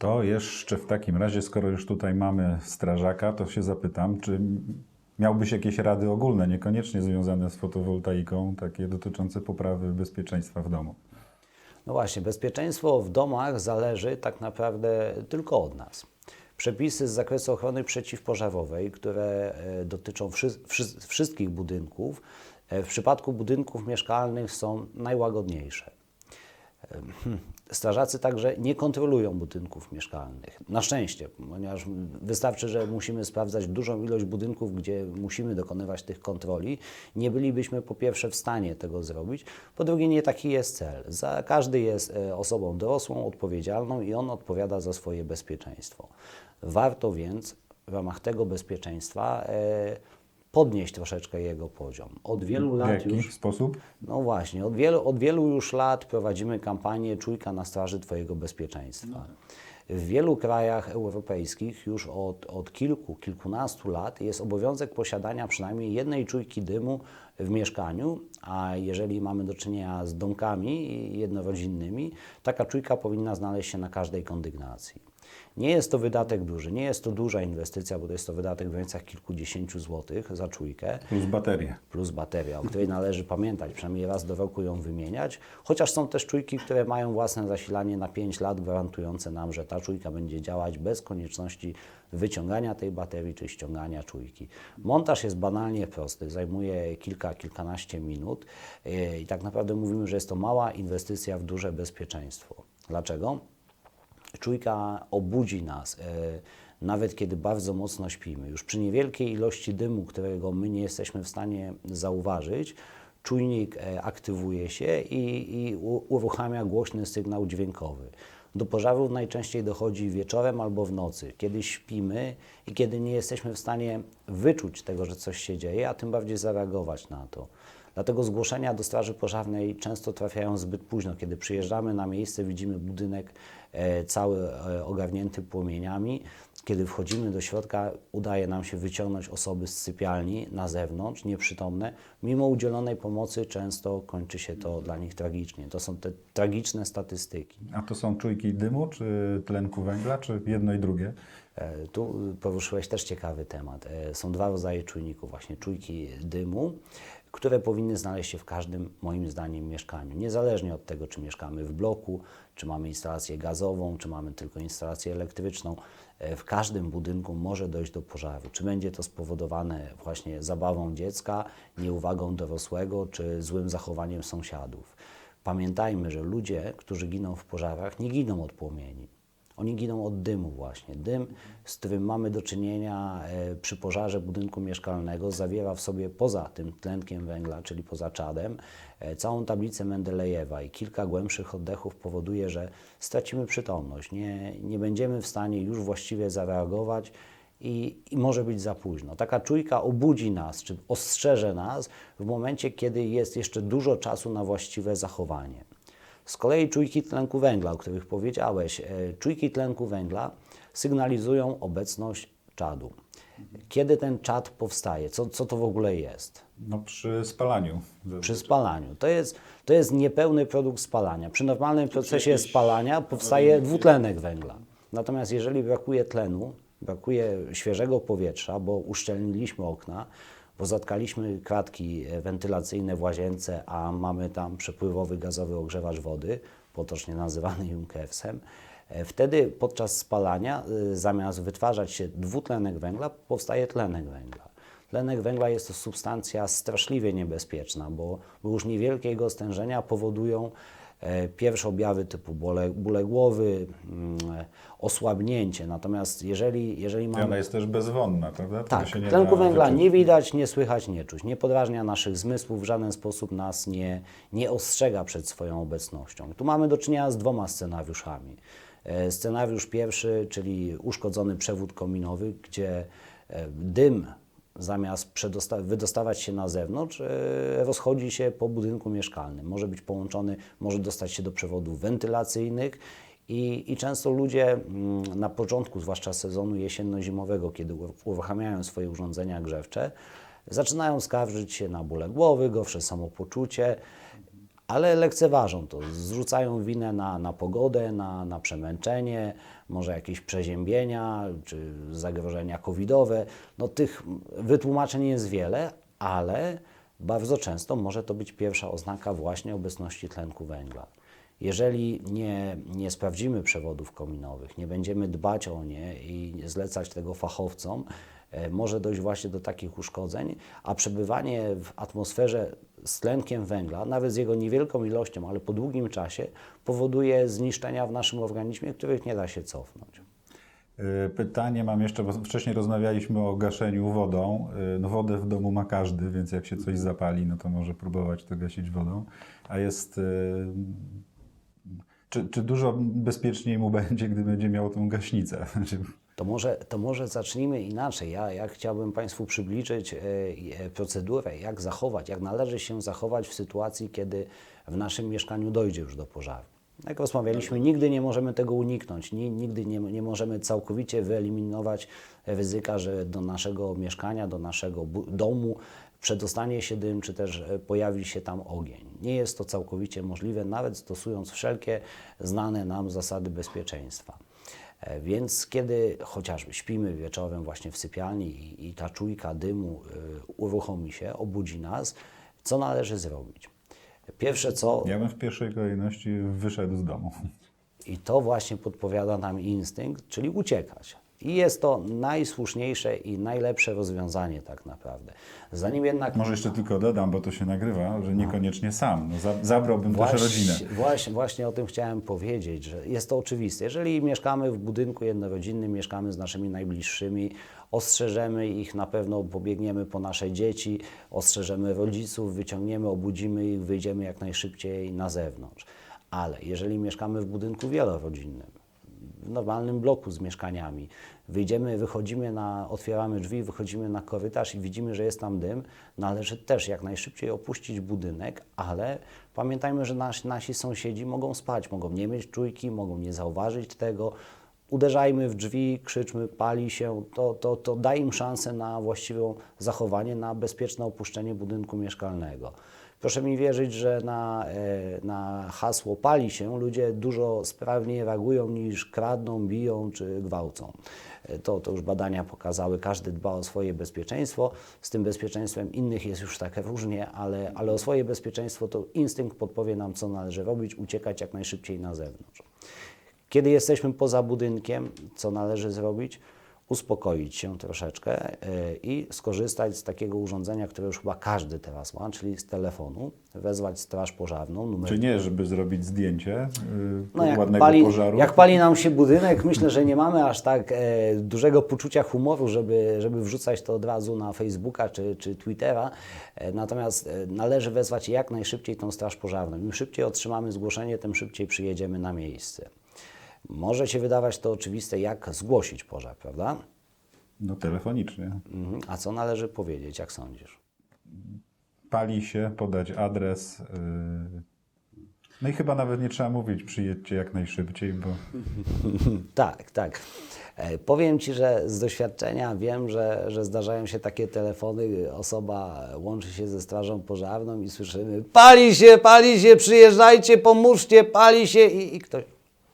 To jeszcze w takim razie, skoro już tutaj mamy strażaka, to się zapytam, czy miałbyś jakieś rady ogólne, niekoniecznie związane z fotowoltaiką, takie dotyczące poprawy bezpieczeństwa w domu? No właśnie, bezpieczeństwo w domach zależy tak naprawdę tylko od nas. Przepisy z zakresu ochrony przeciwpożarowej, które e, dotyczą wszy, wszy, wszystkich budynków, e, w przypadku budynków mieszkalnych są najłagodniejsze. Hmm. Strażacy także nie kontrolują budynków mieszkalnych. Na szczęście, ponieważ wystarczy, że musimy sprawdzać dużą ilość budynków, gdzie musimy dokonywać tych kontroli. Nie bylibyśmy po pierwsze w stanie tego zrobić, po drugie nie taki jest cel. Każdy jest e, osobą dorosłą, odpowiedzialną i on odpowiada za swoje bezpieczeństwo. Warto więc w ramach tego bezpieczeństwa e, podnieść troszeczkę jego poziom. Od wielu W lat jaki już sposób? no właśnie, od wielu, od wielu już lat prowadzimy kampanię Czujka na straży Twojego bezpieczeństwa. W wielu krajach europejskich już od, od kilku, kilkunastu lat jest obowiązek posiadania przynajmniej jednej czujki dymu w mieszkaniu, a jeżeli mamy do czynienia z domkami jednorodzinnymi, taka czujka powinna znaleźć się na każdej kondygnacji. Nie jest to wydatek duży, nie jest to duża inwestycja, bo to jest to wydatek w granicach kilkudziesięciu złotych za czujkę Plus baterie. plus bateria, o której należy pamiętać, przynajmniej raz do roku ją wymieniać, chociaż są też czujki, które mają własne zasilanie na 5 lat, gwarantujące nam, że ta czujka będzie działać bez konieczności wyciągania tej baterii czy ściągania czujki. Montaż jest banalnie prosty, zajmuje kilka, kilkanaście minut yy, i tak naprawdę mówimy, że jest to mała inwestycja w duże bezpieczeństwo. Dlaczego? Czujka obudzi nas, e, nawet kiedy bardzo mocno śpimy. Już przy niewielkiej ilości dymu, którego my nie jesteśmy w stanie zauważyć, czujnik e, aktywuje się i, i uruchamia głośny sygnał dźwiękowy. Do pożarów najczęściej dochodzi wieczorem albo w nocy, kiedy śpimy i kiedy nie jesteśmy w stanie wyczuć tego, że coś się dzieje, a tym bardziej zareagować na to. Dlatego zgłoszenia do Straży Pożarnej często trafiają zbyt późno. Kiedy przyjeżdżamy na miejsce, widzimy budynek e, cały e, ogarnięty płomieniami. Kiedy wchodzimy do środka, udaje nam się wyciągnąć osoby z sypialni na zewnątrz, nieprzytomne. Mimo udzielonej pomocy często kończy się to dla nich tragicznie. To są te tragiczne statystyki. A to są czujki dymu, czy tlenku węgla, czy jedno i drugie? E, Tu poruszyłeś też ciekawy temat. Są dwa rodzaje czujników, właśnie czujki dymu, które powinny znaleźć się w każdym, moim zdaniem, mieszkaniu. Niezależnie od tego, czy mieszkamy w bloku, czy mamy instalację gazową, czy mamy tylko instalację elektryczną, e, w każdym budynku może dojść do pożaru. Czy będzie to spowodowane właśnie zabawą dziecka, nieuwagą dorosłego, czy złym zachowaniem sąsiadów. Pamiętajmy, że ludzie, którzy giną w pożarach, nie giną od płomieni. Oni giną od dymu właśnie. Dym, z którym mamy do czynienia e, przy pożarze budynku mieszkalnego, zawiera w sobie poza tym tlenkiem węgla, czyli poza czadem, e, całą tablicę Mendelejewa i kilka głębszych oddechów powoduje, że stracimy przytomność. Nie, nie będziemy w stanie już właściwie zareagować i, i może być za późno. Taka czujka obudzi nas, czy ostrzeże nas w momencie, kiedy jest jeszcze dużo czasu na właściwe zachowanie. Z kolei czujki tlenku węgla, o których powiedziałeś, e, czujki tlenku węgla sygnalizują obecność czadu. Kiedy ten czad powstaje? Co, co to w ogóle jest? No przy spalaniu. Przy spalaniu. To jest, to jest niepełny produkt spalania. Przy normalnym procesie spalania powstaje dwutlenek węgla. Natomiast jeżeli brakuje tlenu, brakuje świeżego powietrza, bo uszczelniliśmy okna, bo zatkaliśmy kratki wentylacyjne w łazience, a mamy tam przepływowy gazowy ogrzewacz wody, potocznie nazywany Junkersem, e, wtedy podczas spalania e, zamiast wytwarzać się dwutlenek węgla, powstaje tlenek węgla. Tlenek węgla jest to substancja straszliwie niebezpieczna, bo, już niewielkie jego stężenia powodują pierwsze objawy typu bóle, bóle głowy, mm, osłabnięcie. Natomiast jeżeli, jeżeli mamy... ona jest też bezwonna, prawda? Tego Tak, tlenku węgla nie widać, nie słychać, nie czuć. Nie podrażnia naszych zmysłów, w żaden sposób nas nie, nie ostrzega przed swoją obecnością. Tu mamy do czynienia z dwoma scenariuszami. E, Scenariusz pierwszy, czyli uszkodzony przewód kominowy, gdzie e, dym zamiast wydostawać się na zewnątrz, e, rozchodzi się po budynku mieszkalnym. Może być połączony, może dostać się do przewodów wentylacyjnych i, I często ludzie mm, na początku, zwłaszcza sezonu jesienno-zimowego, kiedy uruchamiają swoje urządzenia grzewcze, zaczynają skarżyć się na bóle głowy, gorsze samopoczucie, ale lekceważą to. Zrzucają winę na, na pogodę, na, na przemęczenie, może jakieś przeziębienia czy zagrożenia covidowe. No, tych wytłumaczeń jest wiele, ale bardzo często może to być pierwsza oznaka właśnie obecności tlenku węgla. Jeżeli nie, nie sprawdzimy przewodów kominowych, nie będziemy dbać o nie i zlecać tego fachowcom, e, może dojść właśnie do takich uszkodzeń, a przebywanie w atmosferze z tlenkiem węgla, nawet z jego niewielką ilością, ale po długim czasie, powoduje zniszczenia w naszym organizmie, których nie da się cofnąć. Y, Pytanie mam jeszcze, bo wcześniej rozmawialiśmy o gaszeniu wodą. Y, No wodę w domu ma każdy, więc jak się coś zapali, no to może próbować to gasić wodą. A jest... Czy, czy dużo bezpieczniej mu będzie, gdy będzie miał tą gaśnicę? Znaczy, To może, to może zacznijmy inaczej. Ja, ja chciałbym Państwu przybliżyć e, e, procedurę, jak zachować, jak należy się zachować w sytuacji, kiedy w naszym mieszkaniu dojdzie już do pożaru. Jak rozmawialiśmy, nigdy nie możemy tego uniknąć, ni- nigdy nie, nie możemy całkowicie wyeliminować ryzyka, że do naszego mieszkania, do naszego domu przedostanie się dym, czy też e, pojawi się tam ogień. Nie jest to całkowicie możliwe, nawet stosując wszelkie znane nam zasady bezpieczeństwa. E, Więc kiedy chociażby śpimy wieczorem właśnie w sypialni i, i ta czujka dymu y, uruchomi się, obudzi nas, co należy zrobić? Pierwsze co, ja bym w pierwszej kolejności wyszedł z domu. i to właśnie podpowiada nam instynkt, czyli uciekać. I jest to najsłuszniejsze i najlepsze rozwiązanie tak naprawdę. Zanim jednak Może jeszcze tylko dodam, bo to się nagrywa, że niekoniecznie sam. No, za, zabrałbym też rodzinę. Właśnie, właśnie o tym chciałem powiedzieć, że jest to oczywiste. Jeżeli mieszkamy w budynku jednorodzinnym, mieszkamy z naszymi najbliższymi, ostrzeżemy ich, na pewno pobiegniemy po nasze dzieci, ostrzeżemy rodziców, wyciągniemy, obudzimy ich, wyjdziemy jak najszybciej na zewnątrz. Ale jeżeli mieszkamy w budynku wielorodzinnym, w normalnym bloku z mieszkaniami. Wyjdziemy, wychodzimy na, otwieramy drzwi, wychodzimy na korytarz i widzimy, że jest tam dym. Należy też jak najszybciej opuścić budynek, ale pamiętajmy, że nasi, nasi sąsiedzi mogą spać, mogą nie mieć czujki, mogą nie zauważyć tego. Uderzajmy w drzwi, krzyczmy, pali się, to, to, to da im szansę na właściwe zachowanie, na bezpieczne opuszczenie budynku mieszkalnego. Proszę mi wierzyć, że na, e, na hasło pali się ludzie dużo sprawniej reagują niż kradną, biją czy gwałcą. E, To, to już badania pokazały, każdy dba o swoje bezpieczeństwo. Z tym bezpieczeństwem innych jest już tak różnie, ale, ale o swoje bezpieczeństwo to instynkt podpowie nam, co należy robić, uciekać jak najszybciej na zewnątrz. Kiedy jesteśmy poza budynkiem, co należy zrobić? Uspokoić się troszeczkę y, i skorzystać z takiego urządzenia, które już chyba każdy teraz ma, czyli z telefonu, wezwać straż pożarną. Numer Czy nie, żeby zrobić zdjęcie yy, no jak, ładnego pali, pożaru? jak pali nam się budynek, myślę, że nie mamy aż tak e, dużego poczucia humoru, żeby, żeby wrzucać to od razu na Facebooka czy, czy Twittera. E, natomiast e, należy wezwać jak najszybciej tą straż pożarną. Im szybciej otrzymamy zgłoszenie, tym szybciej przyjedziemy na miejsce. Może się wydawać to oczywiste, jak zgłosić pożar, prawda? No telefonicznie. Mhm. A co należy powiedzieć, jak sądzisz? Pali się, podać adres. Yy... No i chyba nawet nie trzeba mówić, przyjedźcie jak najszybciej, bo Tak, tak. E, Powiem Ci, że z doświadczenia wiem, że, że zdarzają się takie telefony, osoba łączy się ze strażą pożarną i słyszymy pali się, pali się, przyjeżdżajcie, pomóżcie, pali się i, i ktoś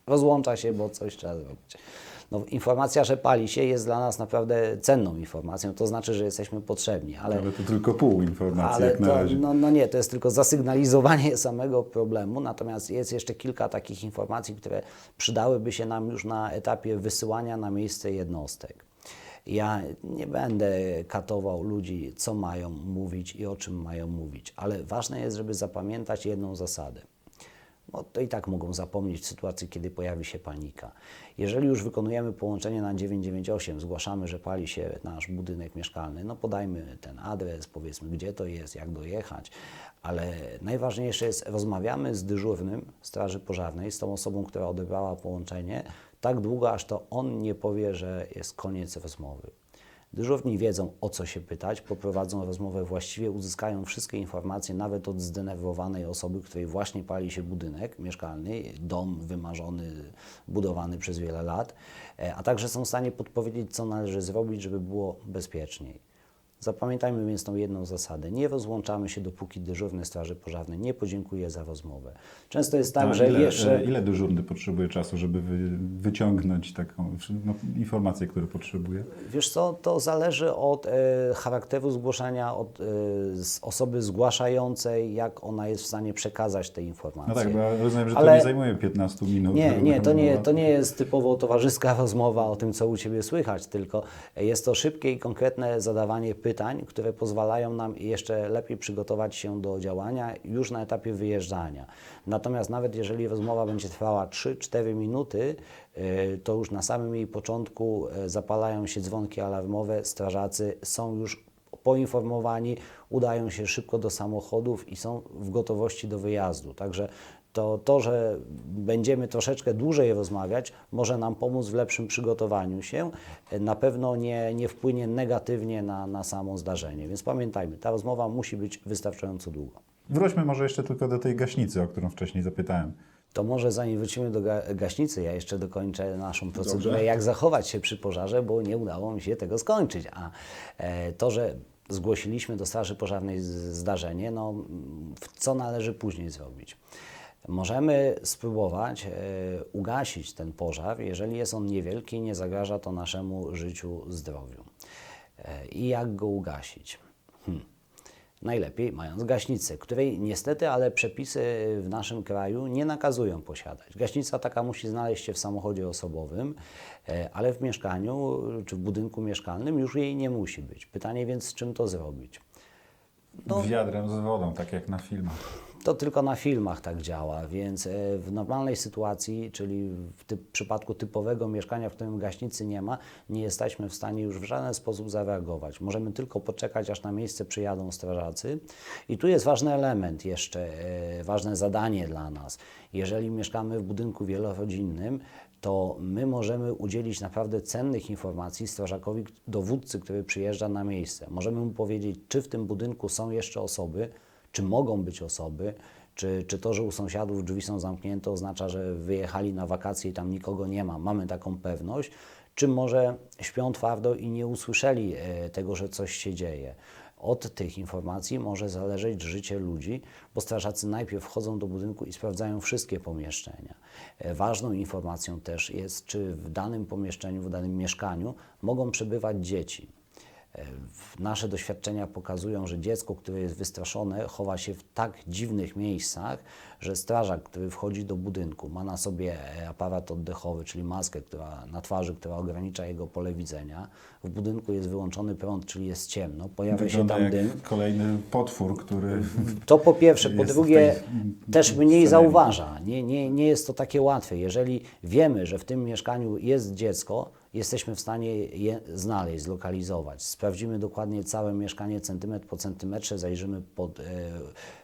rozłącza się, bo coś trzeba zrobić. No, informacja, że pali się jest dla nas naprawdę cenną informacją, to znaczy, że jesteśmy potrzebni, ale ale to tylko pół informacji ale jak na to, razie. no, no nie, to jest tylko zasygnalizowanie samego problemu, natomiast jest jeszcze kilka takich informacji, które przydałyby się nam już na etapie wysyłania na miejsce jednostek. Ja nie będę katował ludzi, co mają mówić i o czym mają mówić, ale ważne jest, żeby zapamiętać jedną zasadę. Bo to i tak mogą zapomnieć w sytuacji, kiedy pojawi się panika. Jeżeli już wykonujemy połączenie na 998, zgłaszamy, że pali się nasz budynek mieszkalny, no podajmy ten adres, powiedzmy gdzie to jest, jak dojechać, ale najważniejsze jest, rozmawiamy z dyżurnym Straży Pożarnej, z tą osobą, która odebrała połączenie, tak długo, aż to on nie powie, że jest koniec rozmowy. Dyżurni wiedzą, o co się pytać, poprowadzą rozmowę właściwie, uzyskają wszystkie informacje, nawet od zdenerwowanej osoby, której właśnie pali się budynek mieszkalny, dom wymarzony, budowany przez wiele lat, e, a także są w stanie podpowiedzieć, co należy zrobić, żeby było bezpieczniej. Zapamiętajmy więc tą jedną zasadę. Nie rozłączamy się, dopóki dyżurny Straży Pożarnej nie podziękuje za rozmowę. Często jest tak, że ile, jeszcze... e, ile dyżurny potrzebuje czasu, żeby wy, wyciągnąć taką no, informację, którą potrzebuje? Wiesz co, to zależy od e, charakteru zgłoszenia, od e, osoby zgłaszającej, jak ona jest w stanie przekazać te informacje. No tak, bo ja rozumiem, że Ale- to nie zajmuje 15 minut. Nie, nie, to nie, to nie jest typowo towarzyska rozmowa o tym, co u Ciebie słychać, tylko jest to szybkie i konkretne zadawanie pytań, które pozwalają nam jeszcze lepiej przygotować się do działania już na etapie wyjeżdżania. Natomiast nawet jeżeli rozmowa będzie trwała 3-4 minuty, y, to już na samym jej początku y, zapalają się dzwonki alarmowe, strażacy są już poinformowani, udają się szybko do samochodów i są w gotowości do wyjazdu. Także to, to, że będziemy troszeczkę dłużej rozmawiać, może nam pomóc w lepszym przygotowaniu się. Na pewno nie, nie wpłynie negatywnie na, na samo zdarzenie. Więc pamiętajmy, ta rozmowa musi być wystarczająco długa. Wróćmy może jeszcze tylko do tej gaśnicy, o którą wcześniej zapytałem. To może zanim wrócimy do ga- gaśnicy, ja jeszcze dokończę naszą procedurę, Dobrze. jak zachować się przy pożarze, bo nie udało mi się tego skończyć. A e, to, że zgłosiliśmy do Straży Pożarnej zdarzenie, no co należy później zrobić? Możemy spróbować e, ugasić ten pożar, jeżeli jest on niewielki i nie zagraża to naszemu życiu, zdrowiu. E, I jak go ugasić? Hmm. Najlepiej mając gaśnicę, której niestety, ale przepisy w naszym kraju nie nakazują posiadać. Gaśnica taka musi znaleźć się w samochodzie osobowym, e, ale w mieszkaniu czy w budynku mieszkalnym już jej nie musi być. Pytanie więc, z czym to zrobić? No. Wiadrem z wodą, tak jak na filmach. To tylko na filmach tak działa, więc e, w normalnej sytuacji, czyli w ty przypadku typowego mieszkania, w którym gaśnicy nie ma, nie jesteśmy w stanie już w żaden sposób zareagować. Możemy tylko poczekać, aż na miejsce przyjadą strażacy. I tu jest ważny element jeszcze, e, ważne zadanie dla nas. Jeżeli mieszkamy w budynku wielorodzinnym, to my możemy udzielić naprawdę cennych informacji strażakowi, dowódcy, który przyjeżdża na miejsce. Możemy mu powiedzieć, czy w tym budynku są jeszcze osoby, czy mogą być osoby, czy, czy to, że u sąsiadów drzwi są zamknięte, oznacza, że wyjechali na wakacje i tam nikogo nie ma. Mamy taką pewność. Czy może śpią twardo i nie usłyszeli e, tego, że coś się dzieje. Od tych informacji może zależeć życie ludzi, bo strażacy najpierw wchodzą do budynku i sprawdzają wszystkie pomieszczenia. E, Ważną informacją też jest, czy w danym pomieszczeniu, w danym mieszkaniu mogą przebywać dzieci. E, Nasze doświadczenia pokazują, że dziecko, które jest wystraszone, chowa się w tak dziwnych miejscach, że strażak, który wchodzi do budynku, ma na sobie e, aparat oddechowy, czyli maskę która, na twarzy, która ogranicza jego pole widzenia. W budynku jest wyłączony prąd, czyli jest ciemno, pojawia się Wygląda tam jak dym. kolejny potwór, który... To po pierwsze. Po drugie, też mniej zauważa. Nie, nie, nie jest to takie łatwe. Jeżeli wiemy, że w tym mieszkaniu jest dziecko, jesteśmy w stanie je znaleźć, zlokalizować. Sprawdzimy dokładnie całe mieszkanie centymetr po centymetrze, zajrzymy pod, e,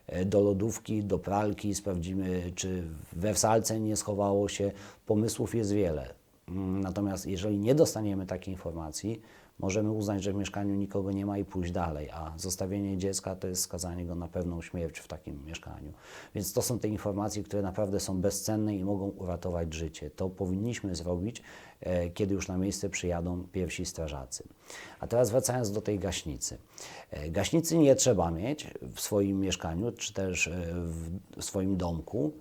e, do lodówki, do pralki, sprawdzimy, czy we wsalce nie schowało się. Pomysłów jest wiele. Mm, Natomiast jeżeli nie dostaniemy takiej informacji, możemy uznać, że w mieszkaniu nikogo nie ma i pójść dalej, a zostawienie dziecka to jest skazanie go na pewną śmierć w takim mieszkaniu. Więc to są te informacje, które naprawdę są bezcenne i mogą uratować życie. To powinniśmy zrobić, e, kiedy już na miejsce przyjadą pierwsi strażacy. A teraz wracając do tej gaśnicy. E, Gaśnicy nie trzeba mieć w swoim mieszkaniu, czy też e, w swoim domku,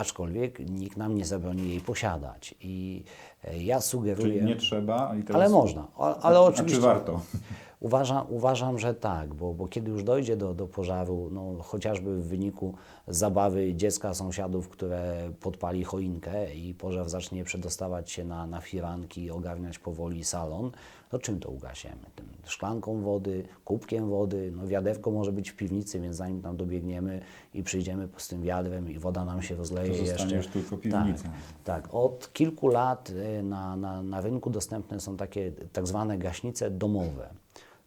aczkolwiek nikt nam nie zabroni jej posiadać. I e, ja sugeruję... Czyli nie trzeba. I teraz... Ale można, a- ale A oczywiście. czy warto? Uważam, uważam, że tak, bo, bo kiedy już dojdzie do, do pożaru, no, chociażby w wyniku zabawy dziecka sąsiadów, które podpali choinkę i pożar zacznie przedostawać się na, na firanki i ogarniać powoli salon, to czym to ugasiemy? Tym szklanką wody, kubkiem wody, no wiaderko może być w piwnicy, więc zanim tam dobiegniemy i przyjdziemy z tym wiadrem i woda nam się rozleje To jeszcze. już tylko piwnica. Tak, tak, od kilku lat y, na, na, na rynku dostępne są takie tak zwane gaśnice domowe.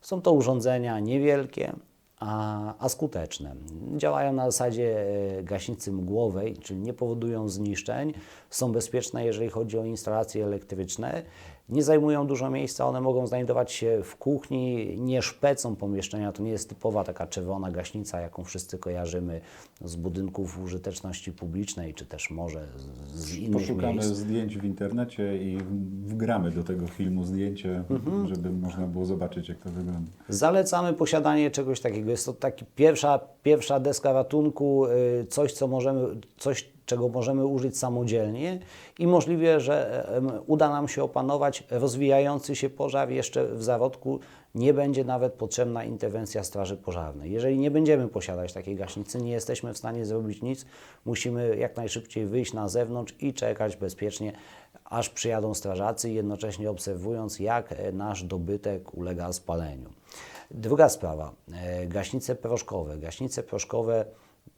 Są to urządzenia niewielkie, a, a skuteczne. Działają na zasadzie e, gaśnicy mgłowej, czyli nie powodują zniszczeń, są bezpieczne, jeżeli chodzi o instalacje elektryczne, nie zajmują dużo miejsca, one mogą znajdować się w kuchni, nie szpecą pomieszczenia, to nie jest typowa taka czerwona gaśnica, jaką wszyscy kojarzymy z budynków użyteczności publicznej, czy też może z, z innych Poszukamy miejsc. zdjęć w internecie i wgramy do tego filmu zdjęcie, Mhm. żeby można było zobaczyć, jak to wygląda. Zalecamy posiadanie czegoś takiego. Jest to taki pierwsza, pierwsza deska ratunku, y, coś, co możemy, coś, czego możemy użyć samodzielnie i możliwe, że uda nam się opanować rozwijający się pożar jeszcze w zarodku. Nie będzie nawet potrzebna interwencja Straży Pożarnej. Jeżeli nie będziemy posiadać takiej gaśnicy, nie jesteśmy w stanie zrobić nic, musimy jak najszybciej wyjść na zewnątrz i czekać bezpiecznie, aż przyjadą strażacy, jednocześnie obserwując, jak e, nasz dobytek ulega spaleniu. Druga sprawa, e, gaśnice proszkowe. Gaśnice proszkowe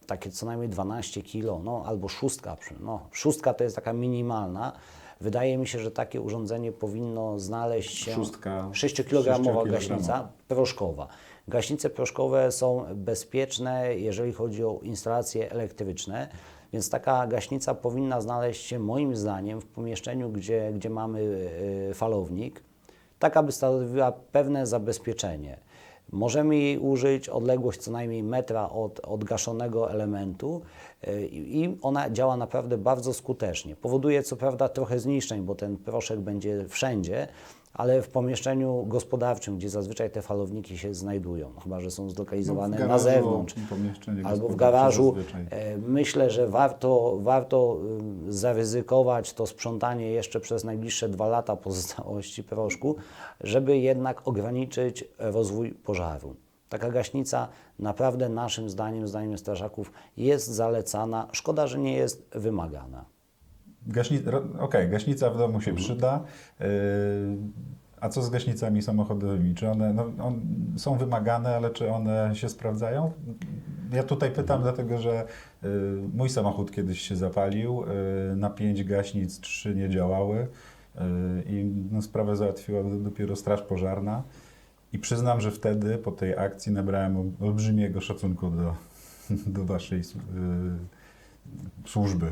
takie co najmniej 12 kg, no albo szóstka, no szóstka to jest taka minimalna. Wydaje mi się, że takie urządzenie powinno znaleźć się Szóstka, 6-kilogramowa sześciokilogramowa. gaśnica proszkowa. Gaśnice proszkowe są bezpieczne, jeżeli chodzi o instalacje elektryczne, więc taka gaśnica powinna znaleźć się moim zdaniem w pomieszczeniu, gdzie, gdzie mamy e, falownik, tak aby stanowiła pewne zabezpieczenie. Możemy jej użyć odległość co najmniej metra od, od gaszonego elementu e, i ona działa naprawdę bardzo skutecznie. Powoduje co prawda trochę zniszczeń, bo ten proszek będzie wszędzie, ale w pomieszczeniu gospodarczym, gdzie zazwyczaj te falowniki się znajdują, no chyba że są zlokalizowane w na zewnątrz albo w garażu, zazwyczaj. e, myślę, że warto, warto zaryzykować to sprzątanie jeszcze przez najbliższe dwa lata pozostałości proszku, żeby jednak ograniczyć rozwój pożaru. Taka gaśnica naprawdę naszym zdaniem, zdaniem strażaków jest zalecana. Szkoda, że nie jest wymagana. Gaśni... ro- Okej, gaśnica w domu się Mhm. przyda. Yy, A co z gaśnicami samochodowymi? Czy one no, on, są wymagane, ale czy one się sprawdzają? Ja tutaj pytam, Mhm. dlatego że yy, mój samochód kiedyś się zapalił. Yy, na pięć gaśnic trzy nie działały yy, i no, sprawę załatwiła do- dopiero Straż Pożarna. I przyznam, że wtedy po tej akcji nabrałem ol- olbrzymiego szacunku do, do Waszej yy, służby.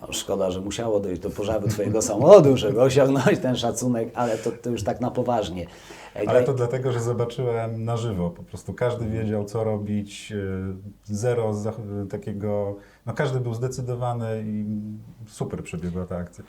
No, szkoda, że musiało dojść do pożaru Twojego samochodu, żeby osiągnąć ten szacunek, ale to, to już tak na poważnie. Ale ga- to dlatego, że zobaczyłem na żywo. Po prostu każdy wiedział, co robić. yy, Zero takiego. No każdy był zdecydowany i super przebiegła ta akcja.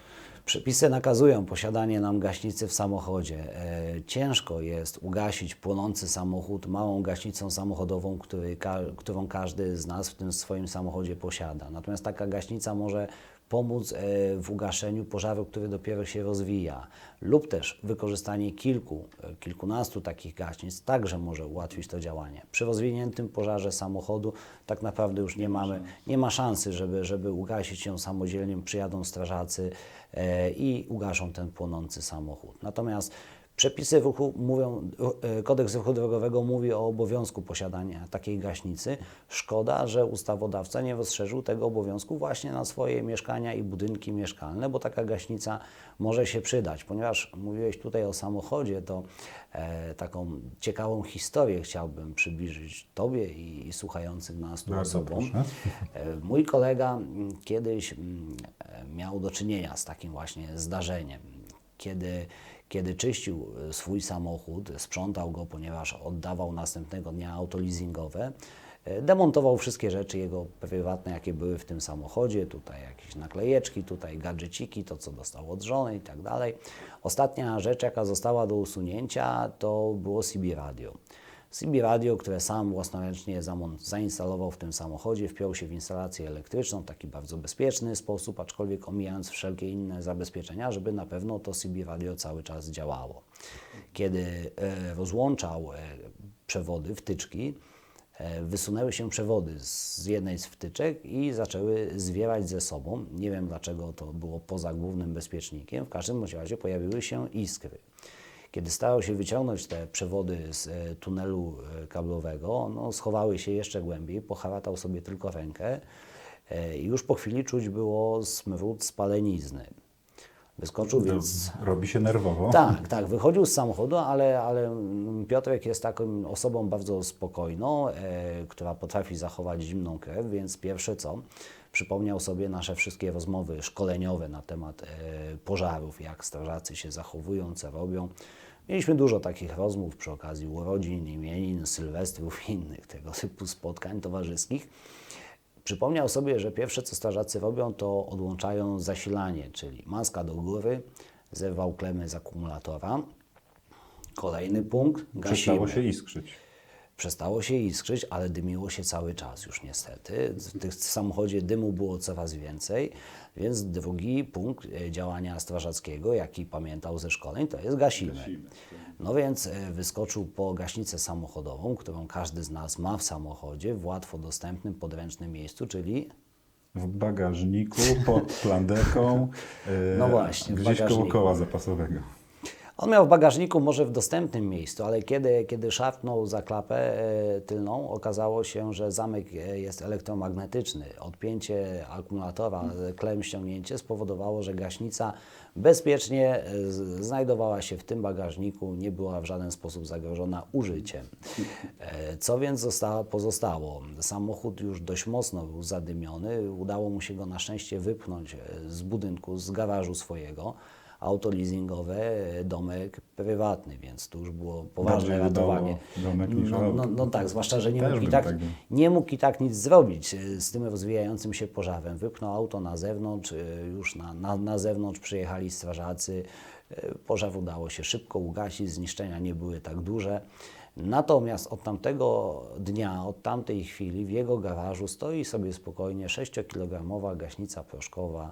Przepisy nakazują posiadanie nam gaśnicy w samochodzie. E, ciężko jest ugasić płonący samochód małą gaśnicą samochodową, który, którą każdy z nas w tym swoim samochodzie posiada. Natomiast taka gaśnica może pomóc e, w ugaszeniu pożaru, który dopiero się rozwija, lub też wykorzystanie kilku, e, kilkunastu takich gaśnic także może ułatwić to działanie. Przy rozwiniętym pożarze samochodu tak naprawdę już nie mamy, nie ma szansy, żeby, żeby ugasić ją samodzielnie, przyjadą strażacy i ugaszą ten płonący samochód. Natomiast Przepisy ruchu mówią, e, kodeks ruchu drogowego mówi o obowiązku posiadania takiej gaśnicy. Szkoda, że ustawodawca nie rozszerzył tego obowiązku właśnie na swoje mieszkania i budynki mieszkalne, bo taka gaśnica może się przydać. Ponieważ mówiłeś tutaj o samochodzie, to e, taką ciekawą historię chciałbym przybliżyć Tobie i, i słuchającym nas tu Bardzo osobom. E, Mój kolega mm, kiedyś mm, e, miał do czynienia z takim właśnie zdarzeniem, kiedy, kiedy czyścił e, swój samochód, sprzątał go, ponieważ oddawał następnego dnia auto leasingowe, e, demontował wszystkie rzeczy jego prywatne, jakie były w tym samochodzie, tutaj jakieś naklejeczki, tutaj gadżeciki, to co dostał od żony i tak dalej. Ostatnia rzecz, jaka została do usunięcia, to było CB radio. CB radio, które sam własnoręcznie zainstalował w tym samochodzie, wpiął się w instalację elektryczną taki bardzo bezpieczny sposób, aczkolwiek omijając wszelkie inne zabezpieczenia, żeby na pewno to CB radio cały czas działało. Kiedy e, rozłączał e, przewody, wtyczki, e, wysunęły się przewody z jednej z wtyczek i zaczęły zwierać ze sobą. Nie wiem dlaczego to było poza głównym bezpiecznikiem, w każdym razie pojawiły się iskry. Kiedy starał się wyciągnąć te przewody z e, tunelu e, kablowego, no, schowały się jeszcze głębiej, poharatał sobie tylko rękę e, i już po chwili czuć było smród spalenizny. Wyskoczył, więc Robi się nerwowo. tak, tak, wychodził z samochodu, ale, ale mm, Piotrek jest taką osobą bardzo spokojną, e, która potrafi zachować zimną krew, więc pierwsze co, przypomniał sobie nasze wszystkie rozmowy szkoleniowe na temat e, pożarów, jak strażacy się zachowują, co robią. Mieliśmy dużo takich rozmów przy okazji urodzin, imienin, sylwestrów i innych tego typu spotkań towarzyskich. Przypomniał sobie, że pierwsze co strażacy robią, to odłączają zasilanie, czyli maska do góry, zerwał klemy z akumulatora. Kolejny punkt, gasimy. Przestało się iskrzyć. Przestało się iskrzyć, ale dymiło się cały czas już niestety. W tych- w samochodzie dymu było coraz więcej, więc drugi punkt e, działania strażackiego, jaki pamiętał ze szkoleń, to jest gasimy. No więc e, wyskoczył po gaśnicę samochodową, którą każdy z nas ma w samochodzie, w łatwo dostępnym, podręcznym miejscu, czyli W bagażniku, pod plandeką, e, No właśnie, w gdzieś koło koła zapasowego. On miał w bagażniku może w dostępnym miejscu, ale kiedy, kiedy szarpnął za klapę e, tylną, okazało się, że zamek e, jest elektromagnetyczny. Odpięcie akumulatora, klem ściągnięcie spowodowało, że gaśnica bezpiecznie e, znajdowała się w tym bagażniku, nie była w żaden sposób zagrożona użyciem. Co więc zostało, pozostało? Samochód już dość mocno był zadymiony. Udało mu się go na szczęście wypchnąć z budynku, z garażu swojego auto leasingowe, e, domek prywatny, więc tu już było poważne ratowanie. no, no, no tak, zwłaszcza, że nie mógł, i tak, tak nie mógł i tak nic zrobić e, z tym rozwijającym się pożarem. Wypchnął auto na zewnątrz, e, już na, na, na zewnątrz przyjechali strażacy. Pożar udało się szybko ugasić, zniszczenia nie były tak duże. Natomiast od tamtego dnia, od tamtej chwili w jego garażu stoi sobie spokojnie 6-kilogramowa gaśnica proszkowa.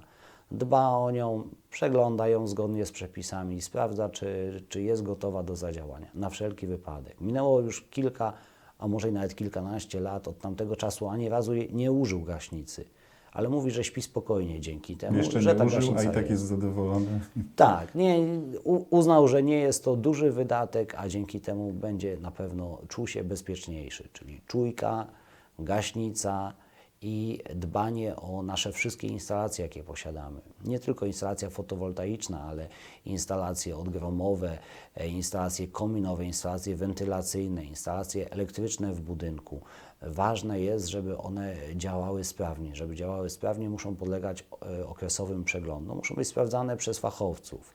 Dba o nią, przegląda ją zgodnie z przepisami, sprawdza, czy, czy jest gotowa do zadziałania. Na wszelki wypadek. Minęło już kilka, a może i nawet kilkanaście lat od tamtego czasu, ani razu nie użył gaśnicy. Ale mówi, że śpi spokojnie dzięki temu, Jeszcze że nie ta użył, a i tak jest zadowolony. tak, nie, uznał, że nie jest to duży wydatek, a dzięki temu będzie na pewno czuł się bezpieczniejszy, czyli czujka, gaśnica i dbanie o nasze wszystkie instalacje, jakie posiadamy. Nie tylko instalacja fotowoltaiczna, ale instalacje odgromowe, e, instalacje kominowe, instalacje wentylacyjne, instalacje elektryczne w budynku. Ważne jest, żeby one działały sprawnie. Żeby działały sprawnie, muszą podlegać e, okresowym przeglądom, muszą być sprawdzane przez fachowców.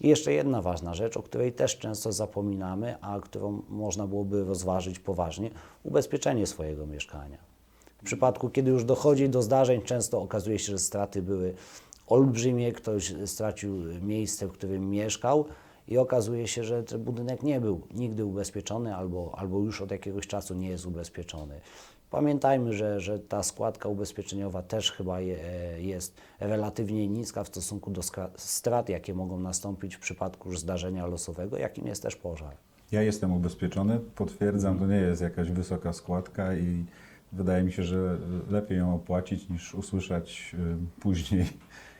I jeszcze jedna ważna rzecz, o której też często zapominamy, a którą można byłoby rozważyć poważnie, ubezpieczenie swojego mieszkania. Przypadku, kiedy już dochodzi do zdarzeń, często okazuje się, że straty były olbrzymie, ktoś stracił miejsce, w którym mieszkał i okazuje się, że ten budynek nie był nigdy ubezpieczony albo, albo już od jakiegoś czasu nie jest ubezpieczony. Pamiętajmy, że, że ta składka ubezpieczeniowa też chyba je, e, jest relatywnie niska w stosunku do strat, jakie mogą nastąpić w przypadku już zdarzenia losowego, jakim jest też pożar. Ja jestem ubezpieczony, potwierdzam, to nie jest jakaś wysoka składka i wydaje mi się, że lepiej ją opłacić niż usłyszeć y, później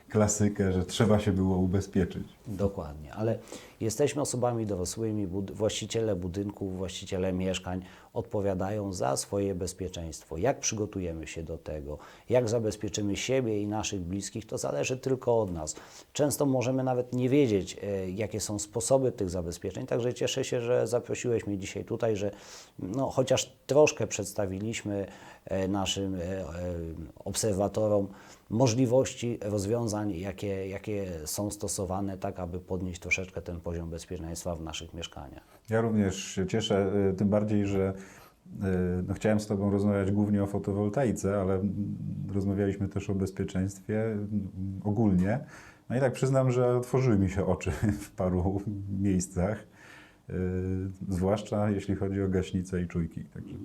klasykę, że trzeba się było ubezpieczyć. Dokładnie, ale jesteśmy osobami dorosłymi, bud- właściciele budynków, właściciele mieszkań odpowiadają za swoje bezpieczeństwo. Jak przygotujemy się do tego, jak zabezpieczymy siebie i naszych bliskich, to zależy tylko od nas. Często możemy nawet nie wiedzieć, e, jakie są sposoby tych zabezpieczeń, także cieszę się, że zaprosiłeś mnie dzisiaj tutaj, że no, chociaż troszkę przedstawiliśmy e, naszym e, e, obserwatorom możliwości rozwiązań, jakie, jakie są stosowane, tak aby podnieść troszeczkę ten poziom bezpieczeństwa w naszych mieszkaniach. Ja również się cieszę, y, tym bardziej, że y, no, chciałem z Tobą rozmawiać głównie o fotowoltaice, ale rozmawialiśmy też o bezpieczeństwie mm, ogólnie. No i tak przyznam, że otworzyły mi się oczy w paru miejscach, y, zwłaszcza jeśli chodzi o gaśnice i czujki. Także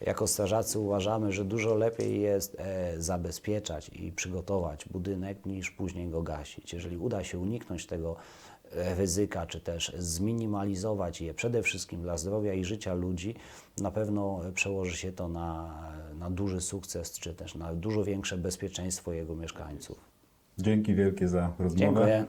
Jako strażacy uważamy, że dużo lepiej jest e, zabezpieczać i przygotować budynek niż później go gasić. Jeżeli uda się uniknąć tego e, ryzyka, czy też zminimalizować je przede wszystkim dla zdrowia i życia ludzi, na pewno przełoży się to na, na duży sukces, czy też na dużo większe bezpieczeństwo jego mieszkańców. dzięki wielkie za rozmowę. Dziękuję.